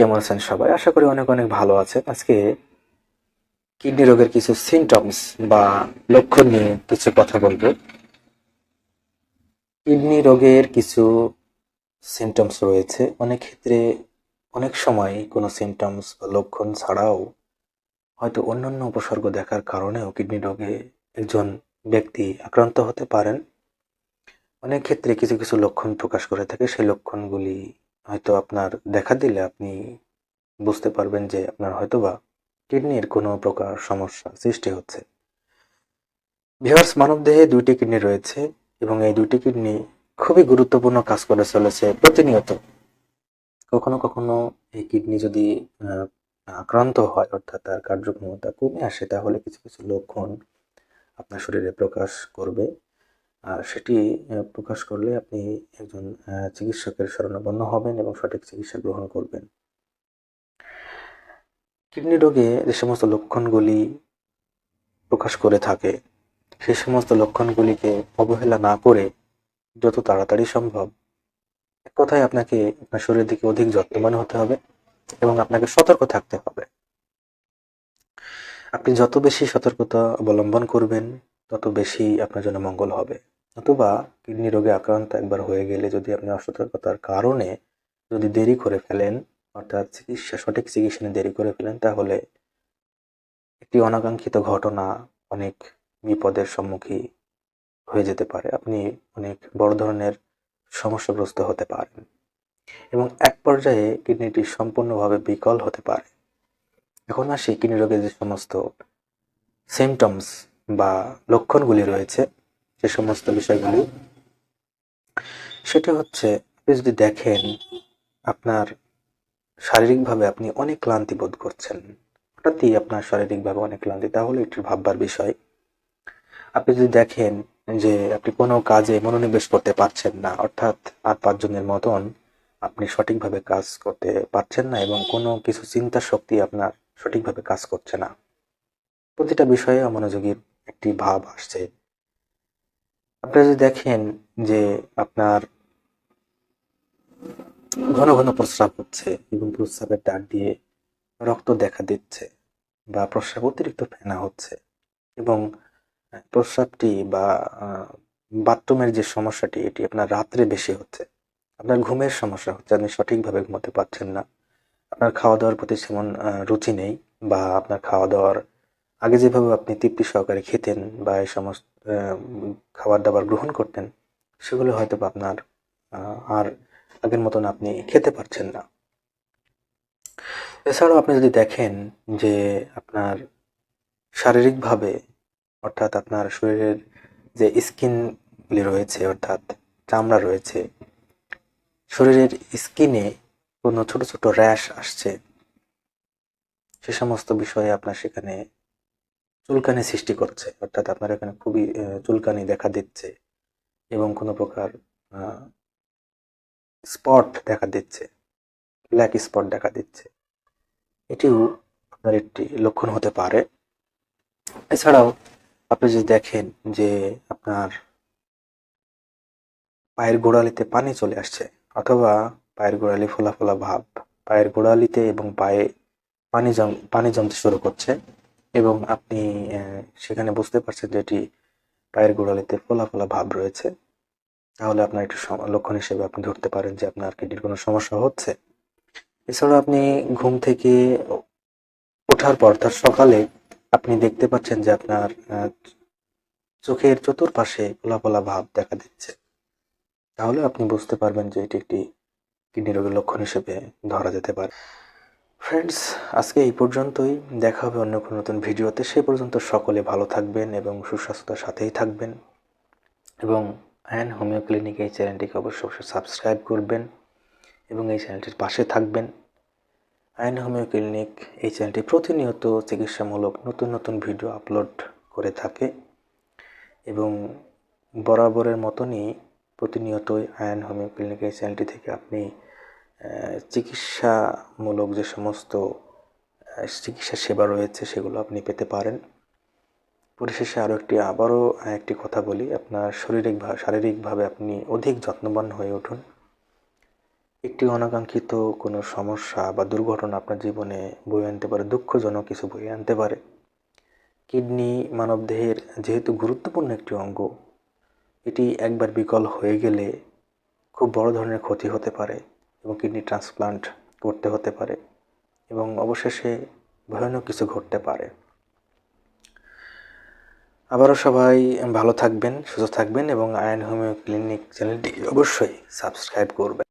কেমন আছেন সবাই? আশা করি অনেক অনেক ভালো আছেন আজকে কিডনি রোগের কিছু সিমটমস বা লক্ষণ নিয়ে কিছু কথা বলব। কিডনি রোগের কিছু সিমটমস রয়েছে। অনেক ক্ষেত্রে অনেক সময় কোনো সিমটমস বা লক্ষণ ছাড়াও হয়তো অন্যান্য উপসর্গ দেখার কারণেও কিডনি রোগে একজন ব্যক্তি আক্রান্ত হতে পারেন। অনেক ক্ষেত্রে কিছু কিছু লক্ষণ প্রকাশ করে থাকে। সেই লক্ষণগুলি হয়তো আপনার দেখা দিলে আপনি বুঝতে পারবেন যে আপনার হয়তোবা কিডনির কোনো প্রকার সমস্যা সৃষ্টি হচ্ছে। ভিউয়ার্স, মানবদেহে দুইটি কিডনি রয়েছে এবং এই দুইটি কিডনি খুবই গুরুত্বপূর্ণ কাজ করে চলেছে প্রতিনিয়ত। কখনো কখনো এই কিডনি যদি আক্রান্ত হয়, অর্থাৎ তার কার্যক্ষমতা কমে আসে, তাহলে কিছু কিছু লক্ষণ আপনার শরীরে প্রকাশ করবে। সেটি প্রকাশ করলে আপনি একজন চিকিৎসকের শরণাপন্ন হবেন এবং সঠিক চিকিৎসা গ্রহণ করবেন। কিডনি রোগে যে সমস্ত লক্ষণগুলি প্রকাশ করে থাকে সেই সমস্ত লক্ষণগুলিকে অবহেলা না করে যত তাড়াতাড়ি সম্ভব, এক কথায় আপনাকে আপনার শরীরের দিকে অধিক যত্নবান হতে হবে এবং আপনাকে সতর্ক থাকতে হবে। আপনি যত বেশি সতর্কতা অবলম্বন করবেন, তত বেশি আপনার জন্য মঙ্গল হবে। অথবা কিডনি রোগে আক্রান্ত একবার হয়ে গেলে যদি আপনি অসতর্কতার কারণে যদি দেরি করে ফেলেন, অর্থাৎ চিকিৎসা, সঠিক চিকিৎসা দেরি করে ফেলেন, তাহলে একটি অনাকাঙ্ক্ষিত ঘটনা অনেক বিপদের সম্মুখীন হয়ে যেতে পারে। আপনি অনেক বড় ধরনের সমস্যাগ্রস্ত হতে পারেন এবং এক পর্যায়ে কিডনিটি সম্পূর্ণভাবে বিকল হতে পারে। এখন আসি কিডনি রোগের যে সমস্ত সিমটমস বা লক্ষণগুলি রয়েছে। যে সমস্ত বিষয়গুলি, সেটা হচ্ছে আপনি যদি দেখেন আপনার শারীরিকভাবে আপনি অনেক ক্লান্তি বোধ করছেন, হঠাৎই আপনার শারীরিকভাবে অনেক ক্লান্তি, তাহলে একটু ভাববার বিষয়। আপনি যদি দেখেন যে আপনি কোনো কাজে মনোনিবেশ করতে পারছেন না, অর্থাৎ আর পাঁচজনের মতন আপনি সঠিকভাবে কাজ করতে পারছেন না এবং কোনো কিছু চিন্তা শক্তি আপনার সঠিকভাবে কাজ করছে না, প্রতিটা বিষয়ে অমনোযোগীর একটি ভাব আসছে। আপনি যদি দেখেন যে আপনার ঘন ঘন প্রস্রাব হচ্ছে, এবং প্রস্রাবের ডাক দিয়ে রক্ত দেখা দিচ্ছে, বা প্রস্রাব অতিরিক্ত ফেনা হচ্ছে, এবং প্রস্রাবটি বা বাথরুমের যে সমস্যাটি, এটি আপনার রাত্রে বেশি হচ্ছে, আপনার ঘুমের সমস্যা হচ্ছে, আপনি সঠিকভাবে ঘুমাতে পারছেন না, আপনার খাওয়া দাওয়ার প্রতি সেমন রুচি নেই, বা আপনার খাওয়া দাওয়ার আগে যেভাবে আপনি তৃপ্তি সহকারে খেতেন, বা এই সমস্ত খাবার দাবার গ্রহণ করতেন, সেগুলো হয়তো বা আপনার আর আগের মতন আপনি খেতে পারছেন না। এছাড়াও আপনি যদি দেখেন যে আপনার শারীরিকভাবে, অর্থাৎ আপনার শরীরের যে স্কিনগুলি রয়েছে, অর্থাৎ চামড়া রয়েছে, শরীরের স্কিনে কোনো ছোট ছোট র্যাশ আসছে, সে সমস্ত বিষয়ে আপনার সেখানে চুলকানি সৃষ্টি করছে। অর্থাৎ আপনার এখানে খুবই চুলকানি দেখা দিচ্ছে এবং কোনো প্রকার স্পট দেখা দিচ্ছে ব্ল্যাক স্পট দেখা দিচ্ছে। এটিও আপনার একটি লক্ষণ হতে পারে। এছাড়াও আপনি যদি দেখেন যে আপনার পায়ের গোড়ালিতে পানি চলে আসছে অথবা পায়ের গোড়ালি ফোলা ফোলা ভাব, পায়ের গোড়ালিতে এবং পায়ে পানি জম, পানি জমতে শুরু করছে এবং আপনি সেখানে বুঝতে পারছেন যে এটি পায়ের গোড়ালিতে ফোলা ফোলা ভাব রয়েছে। তাহলে আপনার একটু লক্ষণ হিসেবে আপনি ধরতে পারেন যে আপনার কিডনির কোনো সমস্যা হচ্ছে। এছাড়াও আপনি ঘুম থেকে ওঠার পর, তার সকালে আপনি দেখতে পাচ্ছেন যে আপনার চোখের চতুর্পাশে ফোলা ফোলা ভাব দেখা দিচ্ছে। তাহলে আপনি বুঝতে পারবেন যে এটি একটি কিডনি রোগের লক্ষণ হিসেবে ধরা যেতে পারে। ফ্রেন্ডস আজকে এই পর্যন্তই। দেখা হবে অন্য কোনো নতুন ভিডিওতে। সে পর্যন্ত সকলে ভালো থাকবেন এবং সুস্বাস্থ্যতার সাথেই থাকবেন। এবং অ্যান হোমিও ক্লিনিক এই চ্যানেলটিকে অবশ্যই অবশ্যই সাবস্ক্রাইব করবেন এবং এই চ্যানেলটির পাশে থাকবেন। আইন হোমিও ক্লিনিক এই চ্যানেলটি প্রতিনিয়ত চিকিৎসামূলক নতুন নতুন ভিডিও আপলোড করে থাকে। এবং বরাবরের মতনই প্রতিনিয়তই আয়ন হোমিও ক্লিনিক এই চ্যানেলটি থেকে আপনি চিকিৎসামূলক যে সমস্ত চিকিৎসা সেবা রয়েছে সেগুলো আপনি পেতে পারেন। পরিশেষে আরও একটি, আবারও একটি কথা বলি, আপনার শারীরিকভাবে শারীরিকভাবে আপনি অধিক যত্নবান হয়ে উঠুন। একটি অনাকাঙ্ক্ষিত কোনো সমস্যা বা দুর্ঘটনা আপনার জীবনে বয়ে আনতে পারে, দুঃখজনক কিছু বয়ে আনতে পারে। কিডনি মানবদেহের যেহেতু গুরুত্বপূর্ণ একটি অঙ্গ, এটি একবার বিকল হয়ে গেলে খুব বড় ধরনের ক্ষতি হতে পারে। এবং কিডনি ট্রান্সপ্লান্ট করতে হতে পারে এবং অবশেষে ভয়ানক কিছু ঘটতে পারে। আবারও সবাই ভালো থাকবেন, সুস্থ থাকবেন এবং আয়ন হোমিও ক্লিনিক চ্যানেলটি অবশ্যই সাবস্ক্রাইব করবেন।